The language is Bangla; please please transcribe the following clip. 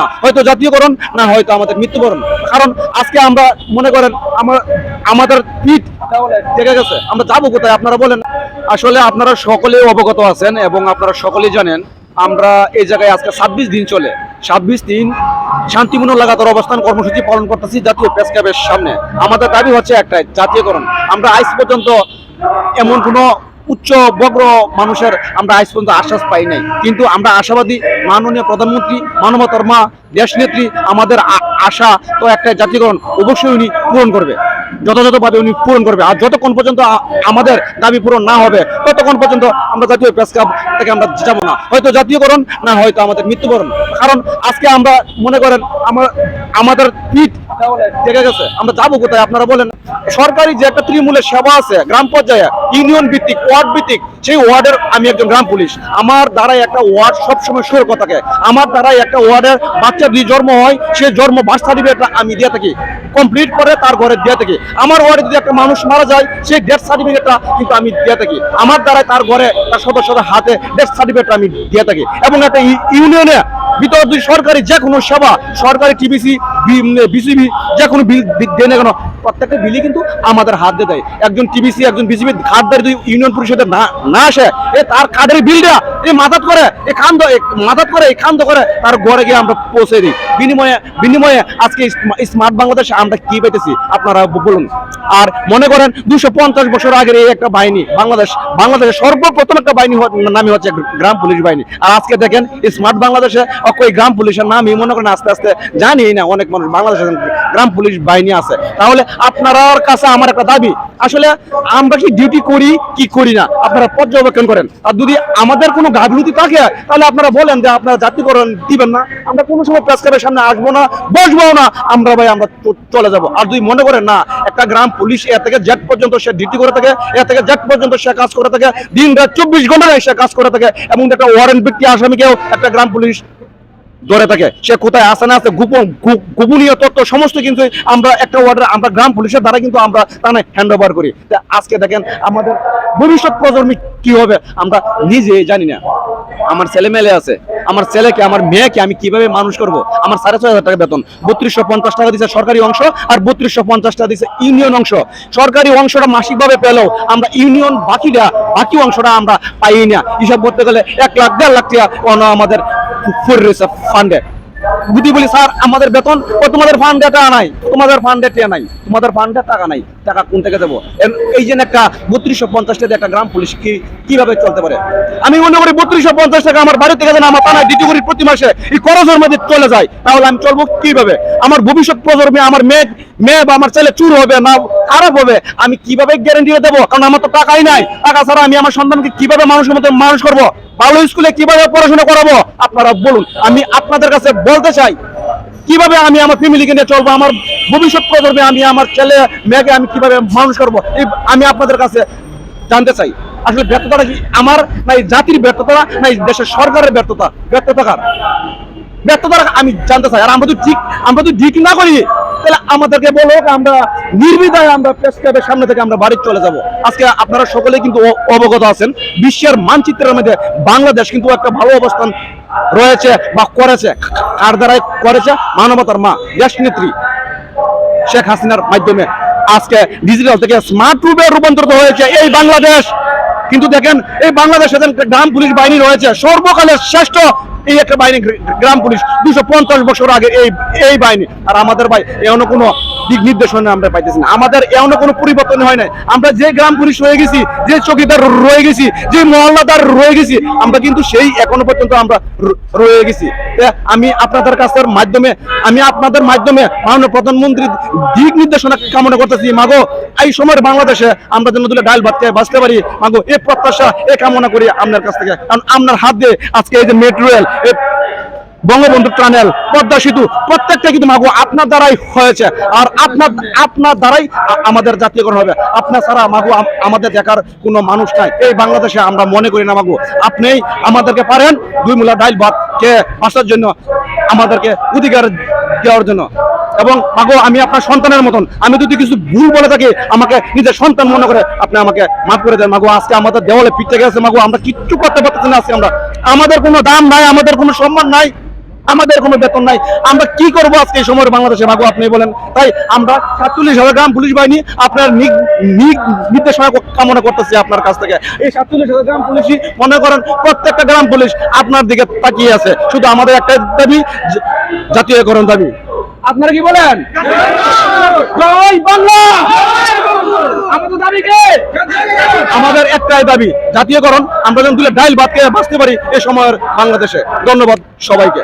না, হয়তো জাতীয়করণ, না হয়তো আমাদের মৃত্যুবরণ। কারণ আজকে আমরা মনে করেন, আমার, আমাদের পিঠ তাহলে গেছে। আমরা যাব কোথায়, আপনারা বলেন। আসলে আপনারা সকলেই অবগত আছেন এবং আপনারা সকলেই জানেন, আমরা এই জায়গায় আজকে ছাব্বিশ দিন চলে। ছাব্বিশ দিন শান্তিপূর্ণ লাগাতার অবস্থান কর্মসূচি পালন করতেছি জাতীয় প্রেস ক্লাবের সামনে। আমাদের দাবি হচ্ছে একটাই, জাতীয়করণ। আমরা আজ পর্যন্ত এমন কোনো উচ্চ বগ্র মানুষের আমরা আজ পর্যন্ত আশ্বাস পাই নাই। কিন্তু আমরা আশাবাদী, মাননীয় প্রধানমন্ত্রী, মানবতার মা দেশ নেত্রী আমাদের আশা তো একটা জাতীয়করণ অবশ্যই উনি পূরণ করবে। যথাযথভাবে উনি পূরণ করবে। আর যতক্ষণ পর্যন্ত আমাদের দাবি পূরণ না হবে, ততক্ষণ পর্যন্ত আমরা জাতীয় প্রেস ক্লাব থেকে আমরা যাব না। হয়তো জাতীয়করণ, না হয়তো আমাদের মৃত্যুবরণ। কারণ আজকে আমরা মনে করেন, আমার আমাদের পিঠ থেকে গেছে। আমরা যাব কোথায়? আপনারা বলেন। সরকারি যে একটা তৃণমূলের সেবা আছে, গ্রাম পর্যায়ে, ইউনিয়ন ভিত্তিক, ওয়ার্ড ভিত্তিক, সেই ওয়ার্ডের আমি একজন গ্রাম পুলিশ। আমার দ্বারাই একটা ওয়ার্ড সবসময় সুরক্ষা থাকে। আমার দ্বারাই একটা ওয়ার্ডের বাচ্চা যদি জন্ম হয়, সে জন্ম বার্থ সার্টিফিকেটটা আমি দিয়ে থাকি। কমপ্লিট করে তার ঘরে দিয়ে থাকি। আমার ওয়ার্ডে যদি একটা মানুষ মারা যায়, সেই ডেথ সার্টিফিকেটটা কিন্তু আমি দিয়ে থাকি। আমার দ্বারাই তার ঘরে তার সদস্যদের হাতে ডেথ সার্টিফিকেটটা আমি দিয়ে থাকি। এবং একটা ইউনিয়নে ভিতর যদি সরকারি যে কোনো সেবা, সরকারি টিবিসি বিসিবি যে কোনো বিল দেয় না কেন, প্রত্যেকটা বিলই কিন্তু আমাদের হাত দিয়ে। দেয় একজন টিবিসি, একজন বিসিবি ধরে যদি ইউনিয়ন পরিষদের না আসে, এ তার কার্ডের বিলটা এই মাথাত করে, এ খান্দ মাথাত করে এই খান্দ করে, তার ঘরে গিয়ে আমরা পৌঁছে দিই। বিনিময়ে বিনিময়ে আজকে স্মার্ট বাংলাদেশ আমরা কি পেতেছি আপনারা বলুন। আর মনে করেন দুশো পঞ্চাশ বছর আগের এই একটা বাহিনী, বাংলাদেশ বাংলাদেশের সর্বপ্রথম একটা বাহিনী নামই হচ্ছে গ্রাম পুলিশ বাহিনী। আর আজকে দেখেন স্মার্ট বাংলাদেশে ওই গ্রাম পুলিশের নামই মনে করেন আস্তে আস্তে জানি না অনেক মানুষ বাংলাদেশে গ্রাম পুলিশ বাহিনী আছে। তাহলে আপনার কাছে আমার একটা দাবি, আসলে আমরা কি ডিউটি করি, কি করি না? আপনারা পর্যবেক্ষণ করেন। আর যদি আমাদের কোনো গাফিলতি থাকে, তাহলে আপনারা বলেন যে আপনারা জাতীয়করণ দিবেন না। আমরা কোনো সময় প্রেস ক্লাবের সামনে আসব না বসবো না। আমরা ভাই, আমরা চলে যাব। আর যদি মনে করেন, না, একটা গ্রাম পুলিশ এ থেকে জেট পর্যন্ত সে ডিউটি করে থাকে এ থেকে জেট পর্যন্ত সে কাজ করে থাকে দিন রাত চব্বিশ ঘণ্টা সে কাজ করে থাকে, এবং একটা ওয়ারেন্ট ব্যক্তি, আসামিকেও একটা গ্রাম পুলিশ ধরে থাকে। সে কোথায় আছে, না আছে, গোপন গোপনীয় তথ্য সমস্ত কিন্তু আমরা একটা ওয়ার্ডের আমরা গ্রাম পুলিশের দ্বারা কিন্তু আমরা তানে হ্যান্ড ওভার করি আজকে দেখেন আমাদের ভবিষ্যৎ প্রজন্ম কি হবে, আমরা নিজে জানি না। আমার ছেলে মেলে আছে, আমার ছেলেকে, আমার মেয়েকে আমি কীভাবে মানুষ করব? আমার সাড়ে ছয় হাজার টাকা বেতন, বত্রিশশো পঞ্চাশ টাকা দিচ্ছে সরকারি অংশ আর বত্রিশশো পঞ্চাশ টাকা দিচ্ছে ইউনিয়ন অংশ। সরকারি অংশটা মাসিকভাবে পেলেও আমরা ইউনিয়ন বাকিটা, বাকি অংশটা আমরা পাই না। হিসাব করতে গেলে এক লাখ, দেড় লাখ টাকা আমাদের ফুড রিসার্ভ ফান্ডে। যদি বলি, স্যার, আমাদের বেতন, ও তোমাদের ফান্ডে আনাই নাই, তোমাদের ফান্ডে টাকা নাই। তোমাদের ফান্ডে টাকা নাই, টাকা কোন থেকে দেবো? এই যে একটা বত্রিশশো পঞ্চাশ টাকা একটা গ্রাম পুলিশ কি, কীভাবে চলতে পারে? আমি মনে করি বত্রিশশো পঞ্চাশ টাকা আমার বাড়ি থেকে যেন আমার থানায় ডিউটি করি প্রতি মাসে, এই খরচের মধ্যে চলে যায়, তাহলে আমি চলবো কীভাবে? আমার ভবিষ্যৎ প্রজন্মে আমার মেয়ে মেয়ে বা আমার ছেলে চুর হবে না খারাপ হবে, আমি কীভাবে গ্যারেন্টি দেবো? কারণ আমার তো টাকাই নাই, টাকা ছাড়া আমি আমার সন্তানকে কীভাবে মানুষের মতো মানুষ করব? ভালো স্কুলে কীভাবে পড়াশোনা করাবো? আপনারা বলুন, আমি আপনাদের কাছে বলতে চাই, কীভাবে আমি আমার ফ্যামিলিকে নিয়ে চলবো? আমার ভবিষ্যৎ প্রজন্মে আমি আমার ছেলে, মেয়েকে আমি কীভাবে মানুষ করব আমি আপনাদের কাছে জানতে চাই। আসলে ব্যর্থতাটা কি আমার, না জাতির ব্যর্থতা, না দেশের সরকারের ব্যর্থতা? ব্যর্থতা কার? ব্যর্থতা আমি জানতে চাই। আর আমরা যদি ঠিক, আমরা যদি ঠিক না করি, তাহলে আমাদেরকে বলো আমরা নির্বিধায় আমরা প্রেস ক্লাবের সামনে থেকে আমরা বাড়ি চলে যাব। আজকে আপনারা সকলে কিন্তু অবগত আছেন, বিশ্বের মানচিত্রের মধ্যে বাংলাদেশ কিন্তু একটা ভালো অবস্থান রয়েছে বা করেছে, কার দ্বারাই করেছে? মানবতার মা দেশ নেত্রী শেখ হাসিনার মাধ্যমে। আজকে ডিজিটাল থেকে স্মার্ট রুপে রূপান্তরিত হয়েছে এই বাংলাদেশ। কিন্তু দেখেন, এই বাংলাদেশে যে গ্রাম পুলিশ বাহিনী রয়েছে, সর্বকালের শ্রেষ্ঠ এই একটা বাহিনী গ্রাম পুলিশ দুশো পঞ্চাশ বছর আগে এই এই বাহিনী। আর আমাদের ভাই এমন কোনো দিক নির্দেশনা আমরা পাইতেছি না। আমাদের এমন কোনো পরিবর্তন হয় নাই। আমরা যে গ্রাম পুলিশ রয়ে গেছি, যে চকিদার রয়ে গেছি, যে মহল্লাদার রয়ে গেছি, আমরা কিন্তু সেই এখনও পর্যন্ত আমরা রয়ে গেছি। আমি আপনাদের কাছের মাধ্যমে, আমি আপনাদের মাধ্যমে মাননীয় প্রধানমন্ত্রীর দিক নির্দেশনা কামনা করতেছি। মাগো, এই সময়ের বাংলাদেশে আমরা যেন দুলে ডাল ভাত খেয়ে বাঁচতে পারি। মাগো, এ প্রত্যাশা, এ কামনা করি আপনার কাছ থেকে। কারণ আপনার হাত দিয়ে আজকে এই যে metro rail Bangabandhu tunnel Padma Setu, প্রত্যেকটা কিন্তু মাগো আপনার দ্বারাই হয়েছে। আর আপনার আপনার দ্বারাই আমাদের জাতীয়করণ হবে। আপনার ছাড়া মাগো আমাদের দেখার কোনো মানুষ নাই। এই বাংলাদেশে আমরা মনে করি না মাগু। আপনি আমাদেরকে পারেন দুই মূলা ডাইল ভাত কে আসার জন্য, আমাদেরকে অধিকার দেওয়ার জন্য। এবং মাগো, আমি আপনার সন্তানের মতন। আমি যদি কিছু ভুল বলে থাকি, আমাকে নিজের সন্তান মনে করে আপনি আমাকে মাফ করে দেন। মাগো, আজকে আমাদের দেওয়ালে পিঠে গেছে, মাগো, আমরা কিচ্ছু করতে পারতেছি না আজকে আমরা। আমাদের কোনো দাম নাই, আমাদের কোনো সম্মান নাই, আমাদের কোনো বেতন নাই। আমরা কি করব আজকে এই সময় বাংলাদেশে? মাগো, আপনি বলেন। তাই আমরা সাতচল্লিশ হাজার গ্রাম পুলিশ বাহিনী আপনার নির্দেশনা কামনা করতেছি আপনার কাছ থেকে। এই সাতচল্লিশ হাজার গ্রাম পুলিশই, মনে করেন প্রত্যেকটা গ্রাম পুলিশ আপনার দিকে তাকিয়ে আছে। শুধু আমাদের একটা দাবি, জাতীয়করণ দাবি। আপনারা কি বলেন? আমাদের একটাই দাবি, জাতীয়করণ। আমরা যেন দুলে ডাইল বাদ বাঁচতে পারি এ সময়ের বাংলাদেশে। ধন্যবাদ সবাইকে।